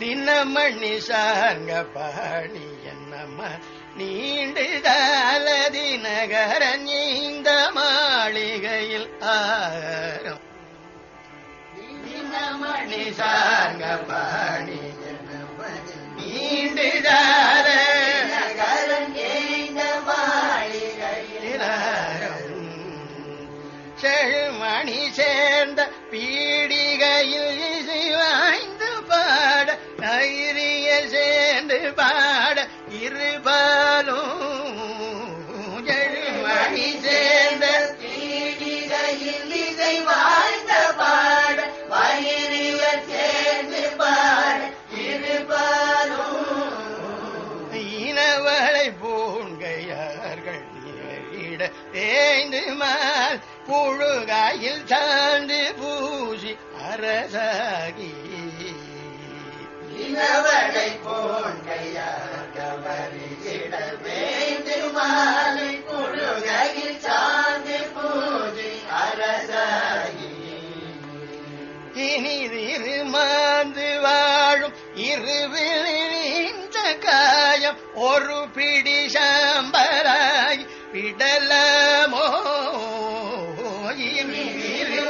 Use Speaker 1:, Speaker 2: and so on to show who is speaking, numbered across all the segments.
Speaker 1: தினமணி சாங்க பாணி என்னம்ம நீண்டுதால தினகர நீந்தமா மாளிகையில் சாங்க பாணி என்னம்ம செழுமணி சேர்ந்த பீடிகையில் இசைவாய்ந்து பாட தைரிய சேர்ந்து பாட இருபாலும் இனவளை பூண்கையார்கள் நீரிட தேய்ந்து மால் புழுகாயில் சார்ந்து பூசி அரசாகி. இனவளை பூண்கையார்கள் சார்ந்து பூசி அரசாகி. இனிதிரு மாந்து வாழும் காயம் ஒரு பிடி சாம்பராய் விடலாமோ? இனிதிரு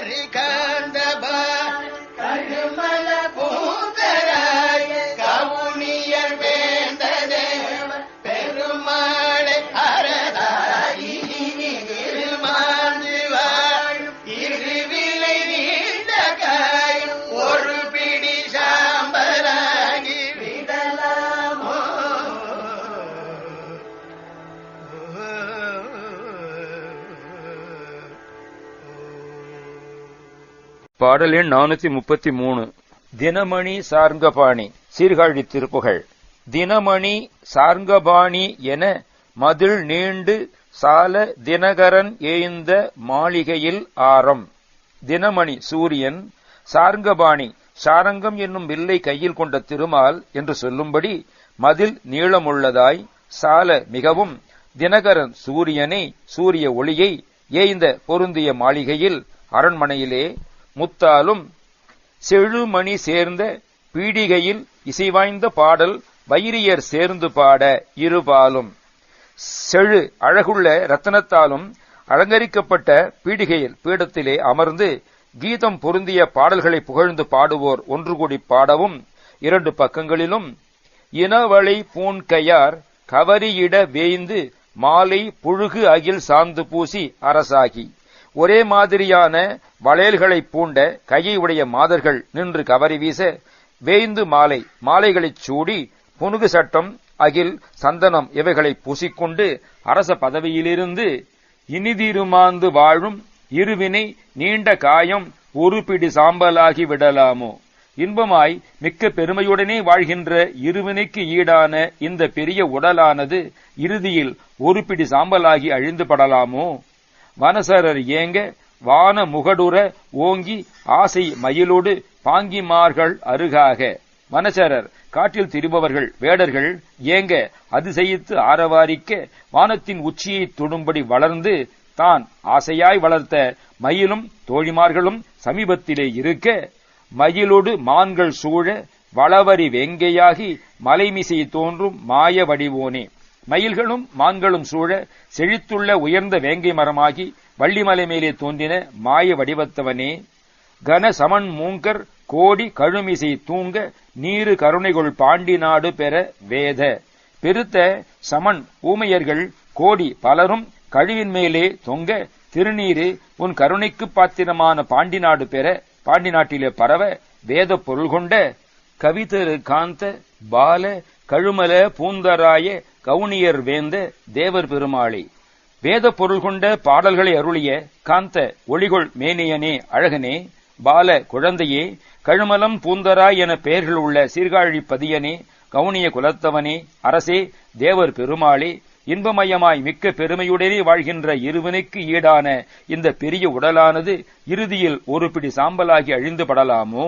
Speaker 1: கவிதரு
Speaker 2: பாடல் எண் நானூத்தி முப்பத்தி மூணு. தினமணி சார்ங்கபாணி சீர்காழி திருப்புகழ் தினமணி சார்ங்கபாணி என மதில் நீண்டு சால தினகரன் ஏய்ந்த மாளிகையில் ஆரம். தினமணி சூரியன் சார்ங்கபாணி சாரங்கம் என்னும் வில்லை கையில் கொண்ட திருமால் என்று சொல்லும்படி மதில் நீளமுள்ளதாய் சால மிகவும் தினகரன் சூரியனை சூரிய ஒளியை ஏய்ந்த பொருந்திய மாளிகையில் அரண்மனையிலே முத்தாலும் செழுமணி சேர்ந்த பீடிகையில் இசைவாய்ந்த பாடல் வைரியர் சேர்ந்து பாட இருபாலும். செழு அழகுள்ள ரத்தனத்தாலும் அலங்கரிக்கப்பட்ட பீடிகையில் பீடத்திலே அமர்ந்து கீதம் பொருந்திய பாடல்களை புகழ்ந்து பாடுவோர் ஒன்று கூடி பாடவும் இரண்டு பக்கங்களிலும். இனவளை பூண்கையார் கவரியிட வேய்ந்து மாலை புழுகு அகில் சாந்து பூசி அரசாகி. ஒரே மாதிரியான வளையல்களைப் பூண்ட கையை உடைய மாதர்கள் நின்று கவரி வீச வேய்ந்து மாலை மாலைகளைச் சூடி புனுகு சட்டம் அகில் சந்தனம் இவைகளை பூசிக்கொண்டு அரச பதவியிலிருந்து இனிதிருமாந்து வாழும் இருவினை நீண்ட காயம் ஒரு பிடி சாம்பலாகி விடலாமோ? இன்பமாய் மிக்க பெருமையுடனே வாழ்கின்ற இருவினைக்கு ஈடான இந்த பெரிய உடலானது இறுதியில் ஒரு பிடி சாம்பலாகி அழிந்து படலாமோ? வனசரர் ஏங்க வான முகடுற ஓங்கி ஆசை மயிலோடு பாங்கிமார்கள் அருகாக. வனசரர் காட்டில் திரிபவர்கள் வேடர்கள் ஏங்க அதிசயித்து ஆரவாரிக்க வானத்தின் உச்சியை தொடும்படி வளர்ந்து தான் ஆசையாய் வளர்த்த மயிலும் தோழிமார்களும் சமீபத்திலே இருக்க மயிலோடு மான்கள் சூழ வளவரி வெங்கையாகி மலைமிசை தோன்றும் மாய வடிவோனே. மயில்களும் மான்களும் சூழ செழித்துள்ள உயர்ந்த வேங்கை மரமாகி வள்ளிமலை மேலே தோன்றின மாய வடிவத்தவனே. கன சமன் மூங்கர் கோடி கழுமிசை தூங்க நீரு கருணைகொள் பாண்டி நாடு பெற வேத. பெருத்த சமன் ஊமையர்கள் கோடி பலரும் கழுவின் மேலே தொங்க திருநீரு உன் கருணைக்கு பாத்திரமான பாண்டி நாடு பெற பாண்டி நாட்டிலே பரவ வேத பொருள் கொண்ட கவிதரு காந்த பால கழுமல பூந்தராய கவுனியர் வேந்த தேவர் பெருமாளே வேத பொருள் கொண்ட பாடல்களை அருளிய காந்த ஒளிகொள் மேனியனே அழகனே பால குழந்தையே கழுமலம் பூந்தராய் என பெயர்கள் உள்ள சீர்காழி பதியனே கவுனிய குலத்தவனே அரசே தேவர் பெருமாளே இன்பமயமாய் மிக்க பெருமையுடனே வாழ்கின்ற இருவனுக்கு ஈடான இந்த பெரிய உடலானது இறுதியில் ஒரு பிடி சாம்பலாகி அழிந்து படலாமோ?